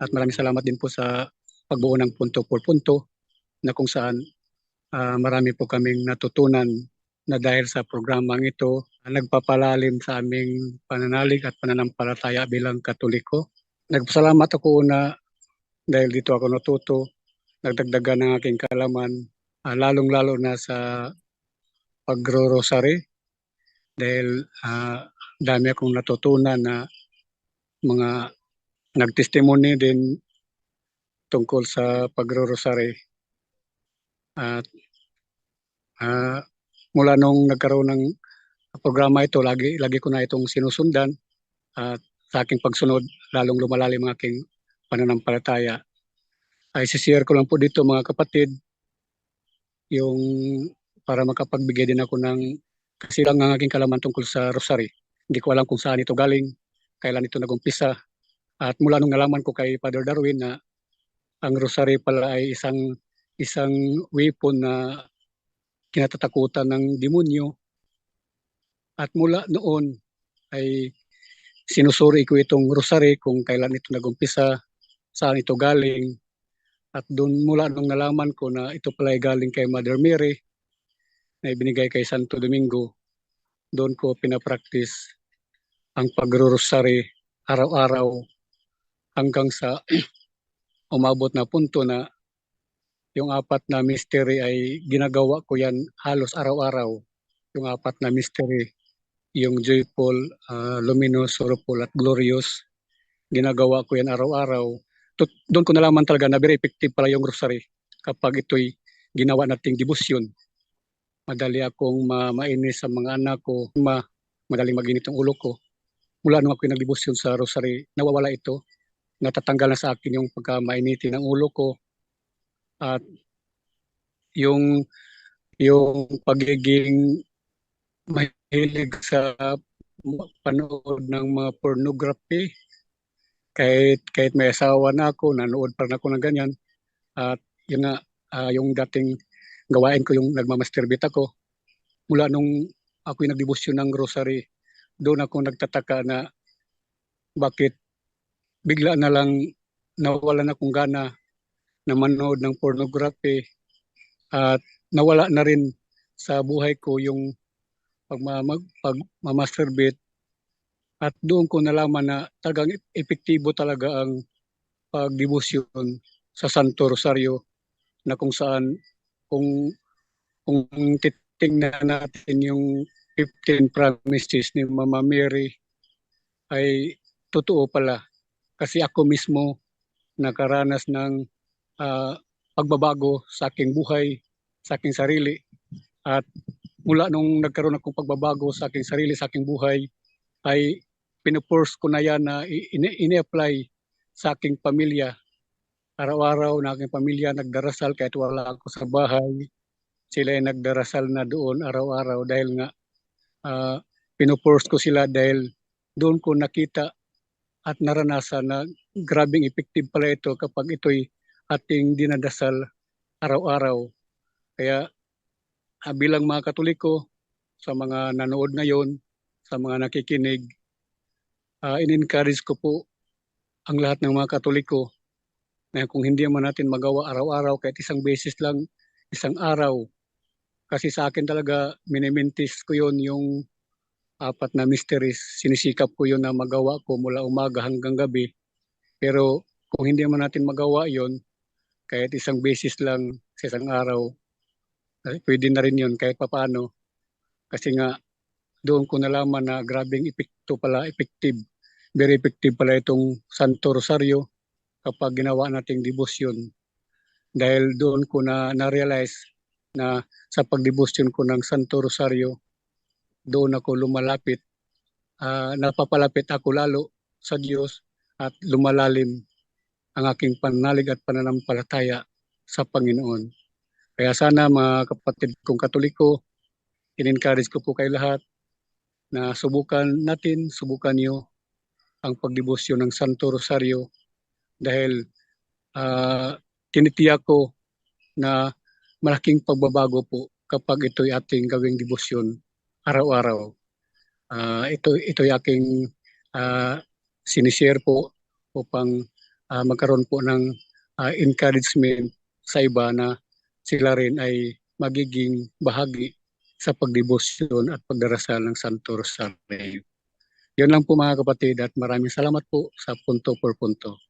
At maraming salamat din po sa pagbuo ng punto por punto na kung saan ah, marami po kaming natutunan na dahil sa programang ito, nagpapalalim sa aming pananalig at pananampalataya bilang Katoliko. Nagpasalamat ako una dahil dito ako natuto, nagdagdagan ng aking kalaman, ah, lalong-lalo na sa pagro-rosary dahil ah, dami akong natutunan na mga nagtestimony din tungkol sa pagro-rosary. At ah, mula nung nagkaroon ng programa ito, lagi, lagi ko na itong sinusundan at sa aking pagsunod, lalong lumalalim ang aking pananampalataya. Ay sishare ko lang po dito mga kapatid, yung para makapagbigay din ako ng kasi lang ang aking kalaman tungkol sa rosary. Hindi ko alam kung saan ito galing, kailan ito nagumpisa. At mula nung nalaman ko kay Father Darwin na ang rosary pala ay isang isang weapon na kinatatakutan ng demonyo. At mula noon ay sinusuri ko itong rosary kung kailan ito nagumpisa, saan ito galing. At doon mula nung nalaman ko na ito pala ay galing kay Mother Mary na ibinigay kay Santo Domingo, doon ko pinapractice ang pagro-rosary araw-araw hanggang sa umabot na punto na yung apat na mystery ay ginagawa ko yan halos araw-araw. Yung apat na mystery, yung joyful, uh, luminous, sorrowful at glorious, ginagawa ko yan araw-araw. Doon ko nalaman talaga na very effective pala yung rosary kapag ito'y ginawa nating debosyon. Madali akong ma mainis sa mga anak ko, ma madaling maginit ang ulo ko. Mula nung ako nagdebosyon sa rosary, nawawala ito. Natatanggal na sa akin yung pagka-mainitin ng ulo ko, at yung yung pagiging mahilig sa panood ng mga pornography kahit kahit may asawa na ako nanood pa rin ako ng ganyan. At yun nga uh, yung dating gawain ko yung nagmamasturbate ako mula nung ako yung nagdebosyon ng rosary doon ako nagtataka na bakit bigla na lang nawalan akong gana na manood ng pornography at nawala na rin sa buhay ko yung pagmamag, pagmamasturbate. At doon ko nalaman na talagang epektibo talaga ang pagdebosyon sa Santo Rosario na kung saan kung kung titingnan natin yung 15 promises ni Mama Mary ay totoo pala kasi ako mismo nakaranas ng uh, pagbabago sa aking buhay, sa aking sarili. At mula nung nagkaroon akong pagbabago sa aking sarili, sa aking buhay, ay pinupurse ko na yan na ini-apply sa aking pamilya. Araw-araw na aking pamilya nagdarasal kahit wala ako sa bahay. Sila ay nagdarasal na doon araw-araw dahil nga uh, pinupurse ko sila dahil doon ko nakita at naranasan na grabing effective pala ito kapag ito'y ating dinadasal araw-araw. Kaya uh, bilang mga Katoliko, sa mga nanood ngayon, sa mga nakikinig, uh, in-encourage ko po ang lahat ng mga Katoliko na kung hindi man natin magawa araw-araw kahit isang beses lang, isang araw. Kasi sa akin talaga, minimintis ko yon yung apat na mysteries. Sinisikap ko yon na magawa ko mula umaga hanggang gabi. Pero kung hindi man natin magawa yon kahit isang beses lang sa isang araw, pwede na rin yun kahit papaano. Kasi nga, doon ko nalaman na grabing epekto pala, effective. Very effective pala itong Santo Rosario kapag ginawa nating debosyon. Dahil doon ko na na-realize na sa pagdebosyon ko ng Santo Rosario, doon ako lumalapit. Uh, napapalapit ako lalo sa Diyos at lumalalim ang aking pananalig at pananampalataya sa Panginoon. Kaya sana mga kapatid kong katoliko, in-encourage ko po kay lahat na subukan natin, subukan niyo ang pagdebosyon ng Santo Rosario dahil uh, tinitiyak ko na malaking pagbabago po kapag ito'y ating gawing debosyon araw-araw. Uh, ito ito'y aking uh, sinishare po upang ah, magkaroon po ng ah, encouragement sa iba na sila rin ay magiging bahagi sa pagdebosyon at pagdarasal ng Santo Rosario. Yun lang po mga kapatid at maraming salamat po sa punto por punto.